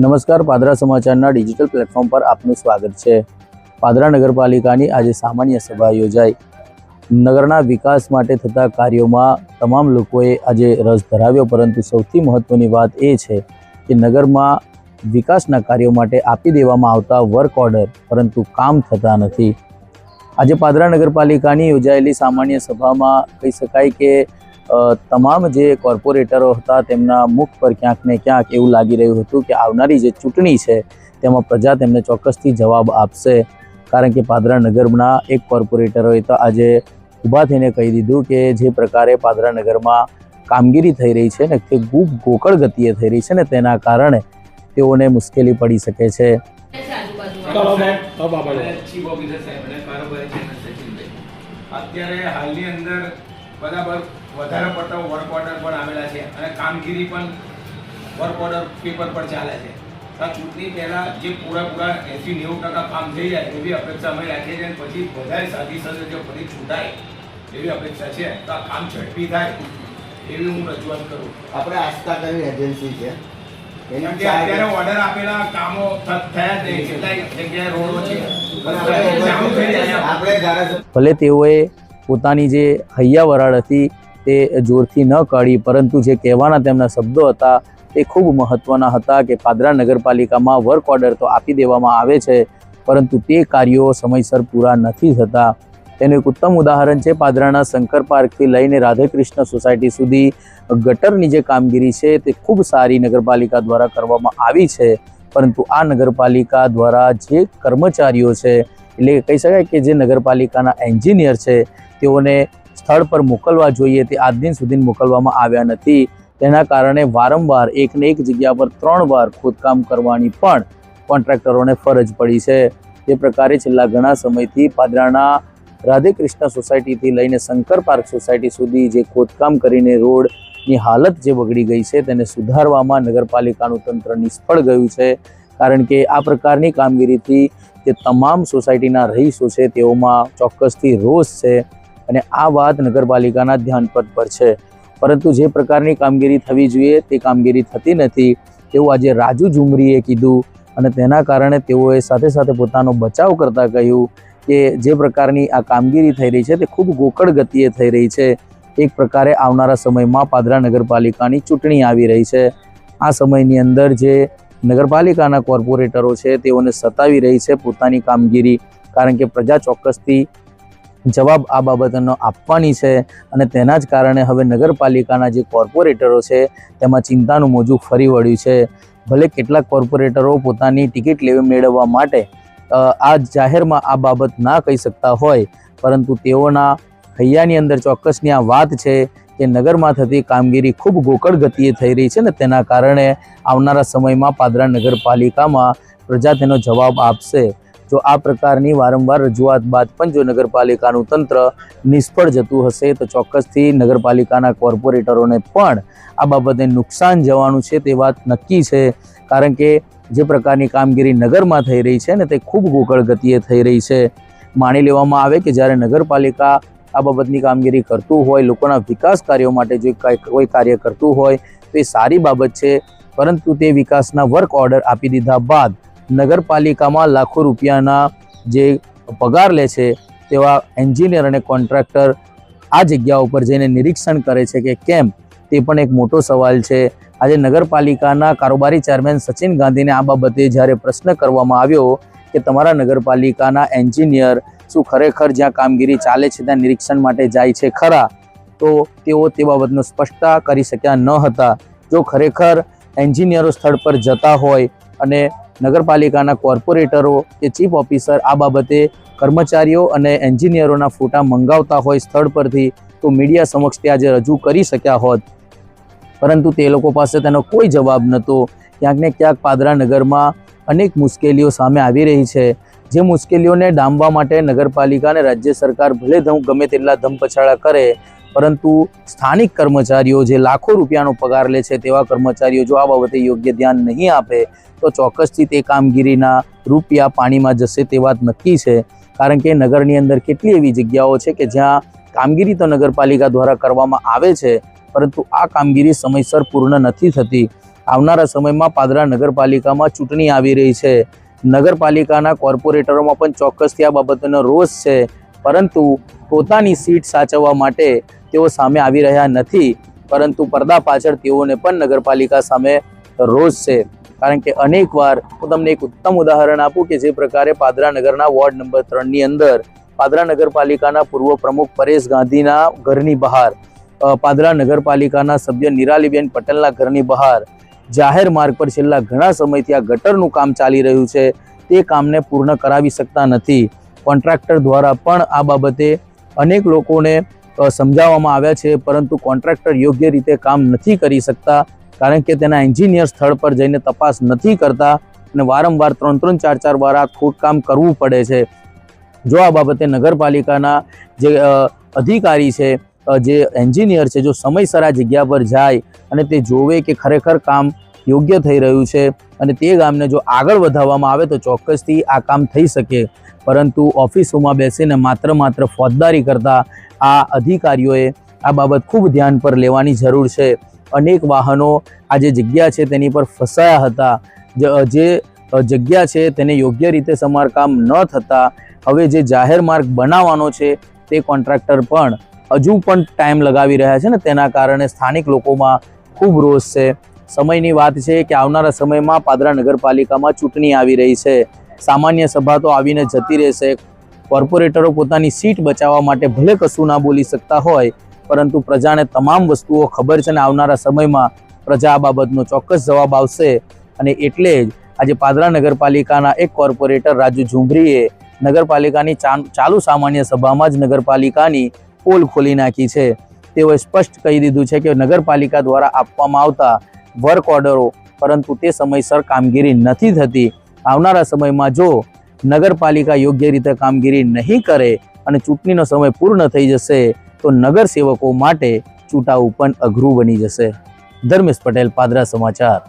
નમસ્કાર, પાદરા સમાચારના digital platform પર આપનું સ્વાગત છે. પાદરા નગરપાલિકાની આજે સામાન્ય સભા યોજાઈ. નગરના વિકાસ માટે થતા કાર્યોમાં તમામ લોકોએ આજે રસ ધરાવ્યો, પરંતુ સૌથી મહત્ત્વની વાત એ છે કે નગરમાં વિકાસના કાર્યો માટે આપી દેવામાં આવતા વર્ક ઓર્ડર, પરંતુ કામ થતા નથી. આજે પાદરા નગરપાલિકાની યોજાયેલી સામાન્ય સભામાં કહી શકાય કે તમામ જે કોર્પોરેટરો હતા તેમના મુખ પર ક્યાંક ને ક્યાંક એવું લાગી રહ્યું હતું કે આવનારી જે ચૂંટણી છે તેમાં પ્રજા તેમને ચોક્કસથી જવાબ આપશે. કારણ કે પાદરા નગરના એક કોર્પોરેટરોએ તો આજે ઊભા થઈને કહી દીધું કે જે પ્રકારે પાદરા નગરમાં કામગીરી થઈ રહી છે ને તે ખૂબ ગોકળ ગતિએ થઈ રહી છે ને તેના કારણે તેઓને મુશ્કેલી પડી શકે છે. અત્યારે હાલની અંદર બરાબર. વધારે પડતા વર્ક ઓર્ડર પણ આવેલા છે અને કામગીરી પણ વર્ક ઓર્ડર પેપર પર ચાલે છે. ચૂંટણી પહેલાં જે પૂરા પૂરા એસી નેવું ટકા કામ થઈ જાય એવી અપેક્ષા અમે રાખીએ છીએ અને પછી બધા સાથી સદસ્યો ફરી છૂટાય એવી અપેક્ષા છે તો આ કામ ઝડપી થાય એવી હું રજૂઆત કરું. આપણે આસ્થા કરી એજન્સી છે. અત્યારે ઓર્ડર આપેલા કામો થયા જ કેટલાય જગ્યાએ રોડો છે. આપણે ચાલુ થઈ જાય. છે. આપણે ધારાસભ્ય ભલે તેઓએ પોતાની જે હૈયા વરાળ હતી તે જોરથી ન કાઢી, પરંતુ જે કહેવાના તેમના શબ્દો હતા તે ખૂબ મહત્ત્વના હતા કે પાદરા નગરપાલિકામાં વર્ક ઓર્ડર તો આપી દેવામાં આવે છે, પરંતુ તે કાર્યો સમયસર પૂરા નથી થતા. તેનું એક ઉત્તમ ઉદાહરણ છે પાદરાના શંકર પાર્કથી લઈને રાધેકૃષ્ણ સોસાયટી સુધી ગટરની જે કામગીરી છે તે ખૂબ સારી નગરપાલિકા દ્વારા કરવામાં આવી છે, પરંતુ આ નગરપાલિકા દ્વારા જે કર્મચારીઓ છે, એટલે કહી શકાય કે જે નગરપાલિકાના એન્જિનિયર છે તેઓને સ્થળ પર મોકલવા જોઈએ તે આજ દિન સુધી મોકલવામાં આવ્યા નથી. તેના કારણે વારંવાર એકને એક જગ્યા પર ત્રણ વાર ખોદકામ કરવાની પણ કોન્ટ્રાક્ટરોને ફરજ પડી છે. તે પ્રકારે છેલ્લા ઘણા સમયથી પાદરાના રાધેકૃષ્ણ સોસાયટીથી લઈને શંકર પાર્ક સોસાયટી સુધી જે ખોદકામ કરીને રોડની હાલત જે બગડી ગઈ છે તેને સુધારવામાં નગરપાલિકાનું તંત્ર નિષ્ફળ ગયું છે. કારણ કે આ પ્રકારની કામગીરીથી જે તમામ સોસાયટીના રહીશો છે તેઓમાં ચોક્કસથી રોષ છે. અને આ વાત નગરપાલિકાના ધ્યાનપથ પર છે. પરંતુ જે પ્રકારની કામગીરી થવી જોઈએ તે કામગીરી થતી નથી. તેવું આજે રાજુ ઝુમરીએ કીધું અને તેના કારણે તેઓએ સાથે સાથે પોતાનો બચાવ કરતાં કહ્યું કે જે પ્રકારની આ કામગીરી થઈ રહી છે તે ખૂબ ગોકળ ગતિએ થઈ રહી છે. એક પ્રકારે આવનારા સમયમાં પાદરા નગરપાલિકાની ચૂંટણી આવી રહી છે. આ સમયની અંદર જે નગરપાલિકાના કોર્પોરેટરો છે તેઓને સતાવી રહી છે પોતાની કામગીરી. કારણ કે પ્રજા ચોક્કસથી જવાબ આ બાબતનો આપવાની છે અને તેના જ કારણે હવે નગરપાલિકાના જે કોર્પોરેટરો છે તેમાં ચિંતાનું મોજું ફરી વળ્યું છે. ભલે કેટલાક કોર્પોરેટરો પોતાની ટિકિટ લેવી મેળવવા માટે આ જાહેરમાં આ બાબત ના કહી શકતા હોય, પરંતુ તેઓના હૈયાની અંદર ચોક્કસની આ વાત છે કે નગરમાં થતી કામગીરી ખૂબ ગોકળ ગતિએ થઈ રહી છે ને તેના કારણે આવનારા સમયમાં પાદરા નગરપાલિકામાં પ્રજા તેનો જવાબ આપશે. જો આ પ્રકારની વારંવાર રજૂઆત બાદ પણ જો નગરપાલિકાનું તંત્ર નિષ્ફળ જતું હશે, તો ચોક્કસથી નગરપાલિકાના કોર્પોરેટરોને પણ આ બાબતે નુકસાન જવાનું છે તે વાત નક્કી છે. કારણ કે જે પ્રકારની કામગીરી નગરમાં થઈ રહી છે ને તે ખૂબ ગોકળ ગતિએ થઈ રહી છે. માની લેવામાં આવે કે જ્યારે નગરપાલિકા આ બાબતની કામગીરી કરતું હોય, લોકોના વિકાસ કાર્યો માટે જો કાંઈ કાર્ય કરતું હોય, તો એ સારી બાબત છે. પરંતુ તે વિકાસના વર્ક ઓર્ડર આપી દીધા બાદ નગરપાલિકામાં લાખો રૂપિયાના જે પગાર લે છે તેવા એન્જિનિયર અને કોન્ટ્રાક્ટર આ જગ્યા ઉપર જઈને નિરીક્ષણ કરે છે કે કેમ? તે પણ એક મોટો સવાલ છે. આજે નગરપાલિકાના કારોબારી ચેરમેન સચિન ગાંધીને આ બાબતે જ્યારે પ્રશ્ન કરવામાં આવ્યો કે તમારા નગરપાલિકાના એન્જિનિયર શું ખરેખર જ્યાં કામગીરી ચાલે છે ત્યાં નિરીક્ષણ માટે જાય છે ખરા? તો તેઓ તે બાબતનો સ્પષ્ટતા કરી શક્યા ન હતા. જો ખરેખર એન્જિનિયરો સ્થળ પર જતા હોય અને નગરપાલિકાના કોર્પોરેટરો કે ચીફ ઓફિસર આ બાબતે કર્મચારીઓ અને એન્જિનિયરોના ફોટા મંગાવતા હોય સ્થળ પરથી તો મીડિયા સમક્ષ તે આજે રજૂ કરી શક્યા હોત. પરંતુ તે લોકો પાસે તેનો કોઈ જવાબ નહોતો. ક્યાંક ને ક્યાંક પાદરા નગરમાં અનેક મુશ્કેલીઓ સામે આવી રહી છે. જે મુશ્કેલીઓને ડામવા માટે નગરપાલિકા અને રાજ્ય સરકાર ભલે ગમે તેટલા ધમપછાડા કરે પરંતુ સ્થાનિક કર્મચારીઓ જે લાખો રૂપિયાનો પગાર લે છે તેવા કર્મચારીઓ જો આ બાબતે યોગ્ય ધ્યાન નહીં આપે, તો ચોક્કસથી તે કામગીરીના રૂપિયા પાણીમાં જશે તે વાત નક્કી છે. કારણ કે નગરની અંદર કેટલી એવી જગ્યાઓ છે કે જ્યાં કામગીરી તો નગરપાલિકા દ્વારા કરવામાં આવે છે, પરંતુ આ કામગીરી સમયસર પૂર્ણ નથી થતી. આવનારા સમયમાં પાદરા નગરપાલિકામાં ચૂંટણી આવી રહી છે. નગરપાલિકાના કોર્પોરેટરોમાં પણ ચોક્કસથી આ બાબતનો રોષ છે, પરંતુ પોતાની સીટ સાચવવા માટે તેઓ સામે આવી રહ્યા નથી, પરંતુ પડદા પાછળ તેઓને પણ નગરપાલિકા સામે રોષ છે. કારણ કે અનેકવાર હું તમને એક ઉત્તમ ઉદાહરણ આપું કે જે પ્રકારે પાદરા નગરના વોર્ડ નંબર ત્રણની અંદર પાદરા નગરપાલિકાના પૂર્વ પ્રમુખ પરેશ ગાંધીના ઘરની બહાર પાદરા નગરપાલિકાના સભ્ય નિરાલીબેન પટેલના ઘરની બહાર, જાહેર માર્ગ પર છેલ્લા ઘણા સમયથી આ ગટરનું કામ ચાલી રહ્યું છે, તે કામને પૂર્ણ કરાવી શકતા નથી. કોન્ટ્રાક્ટર દ્વારા પણ આ બાબતે અનેક લોકોને સમજાવવામાં આવ્યા છે, પરંતુ કોન્ટ્રાક્ટર યોગ્ય રીતે કામ નથી કરી શકતા, કારણ કે તેના એન્જિનિયર સ્થળ પર જઈને તપાસ નથી કરતા અને વારંવાર ત્રણ ત્રણ ચાર ચાર વાર આ ખોદકામ કરવું પડે છે. જો આ બાબતે નગરપાલિકાના જે અધિકારી છે જે એન્જિનિયર છે, જો સમયસર આ જગ્યા પર જાય અને તે જોવે કે ખરેખર કામ યોગ્ય થઈ રહ્યું છે અને તે ગામને જો આગળ વધારવામાં આવે તો ચોક્કસથી આ કામ થઈ શકે. પરંતુ ઓફિસોમાં બેસીને માત્ર માત્ર ફોજદારી કરતા આ અધિકારીઓએ આ બાબત ખૂબ ધ્યાન પર લેવાની જરૂર છે. અનેક વાહનો આ જે જગ્યા છે તેની પર ફસાયા હતા. જ- જગ્યા છે તેને યોગ્ય રીતે સમારકામ ન થતાં હવે જે જાહેર માર્ગ બનાવવાનો છે તે કોન્ટ્રાક્ટર પણ હજુ પણ ટાઈમ લગાવી રહ્યા છે ને તેના કારણે સ્થાનિક લોકોમાં ખૂબ રોષ છે. સમયની વાત છે કે આવનારા સમયમાં પાદરા નગરપાલિકામાં ચૂંટણી આવી રહી છે. સામાન્ય સભા તો આવીને જતી રહેશે. કોર્પોરેટરો પોતાની સીટ બચાવવા માટે ભલે કશું ના બોલી શકતા હોય, પરંતુ પ્રજાને તમામ વસ્તુઓ ખબર છે ને આવનારા સમયમાં પ્રજા આ બાબતનો ચોક્કસ જવાબ આવશે. અને એટલે જ આજે પાદરા નગરપાલિકાના એક કોર્પોરેટર રાજુ ઝુંભરીએ નગરપાલિકાની ચાલુ સામાન્ય સભામાં જ નગરપાલિકાની પોલ ખોલી નાખી છે. તેઓએ સ્પષ્ટ કહી દીધું છે કે નગરપાલિકા દ્વારા આપવામાં આવતા વર્ક ઓર્ડરો, પરંતુ તે સમયસર કામગીરી નથી થતી. આવનારા સમયમાં જો નગરપાલિકા યોગ્ય રીતે કામગીરી નહીં કરે અને ચૂંટણીનો સમય પૂર્ણ થઈ જશે, તો નગરસેવકો માટે ચૂંટાવું પણ અઘરું બની જશે. ધર્મેશ પટેલ, પાદરા સમાચાર.